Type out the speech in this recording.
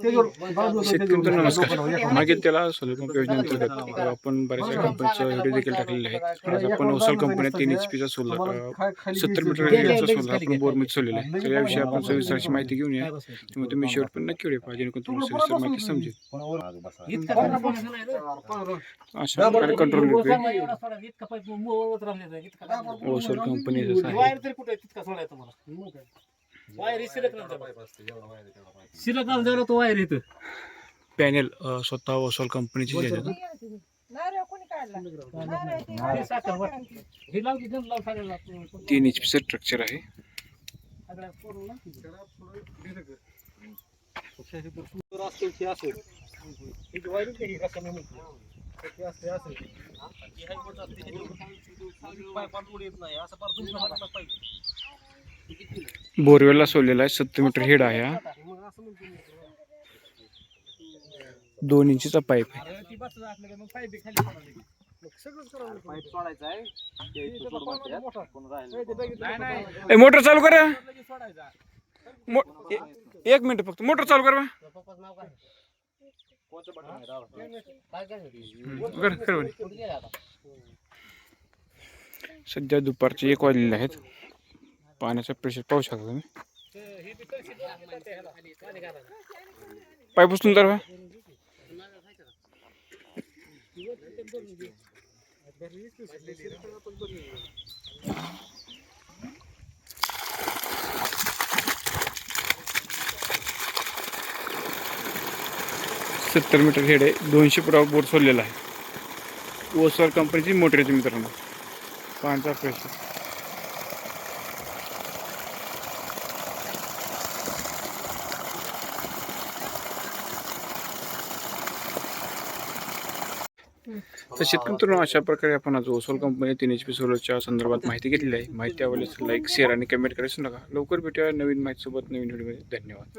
शेतकरी नमस्कार मागील त्याला सोलर पंप योजनेअंतर्गत आपण बऱ्याचशा कंपनीचं व्हिडिओ देखील टाकलेले आहेत आज आपण ओसल कंपनीत तीन एच पीचा सोलर सत्तर मीटर रेडियसचा सोलर आपण बोरमध्ये सोडलेला आहे तर याविषयी आपण सविस्तर अशी माहिती घेऊन या त्यामुळे तुम्ही शेवट पण नक्की व्हिडिओ पाहिजे जेणेकरून तुम्हाला सविस्तर माहिती समजेल अशा प्रकारे कंट्रोल ओसल कंपनी जसं आहे वायर शिलक शिलक जरा तो वायर येतं पॅनेल स्वतः ओसल कंपनीची जे आहेत ना, हे साखर वर. हे लाव की जम लाव सगळ्याला. तीन एच पीचं स्ट्रक्चर आहे सगळ्या की. सुंदर असते की असं. ही जी वायर आहे की ही रस्त्याने म्हणते. ते असते असं. ही हाय मोठं असते. ह्याच्यावर पाईपात उडी येत नाही. असं फार हाताला पाईप. बोरवेलला सोडलेला आहे. सत्तर मीटर हेड आहे हा. दोन इंचीचा पाईप आहे. मोटर चालू करा. एक मिनिट फक्त. मोटर चालू करा कर सध्या दुपारचे एक वाजलेले आहेत. पाण्याचं प्रेशर पाहू शकता तुम्ही. पाईप उचलून तर सत्तर मीटर हेड आहे दोनशे फुटा बोट सोडलेला आहे. ओसवर कंपनीची मोटर मित्रांनो. पाण्याचा प्रेशर तर शेतकरी मित्रांनो अशा प्रकारे आपण आज ओसोल कंपनी तीन एच पी सोलरच्या संदर्भात माहिती घेतलेली आहे. माहिती आवडल्यास लाईक शेअर आणि कमेंट करायचं नका. लवकर भेटूया नवीन माहितीसोबत नवीन व्हिडिओमध्ये धन्यवाद.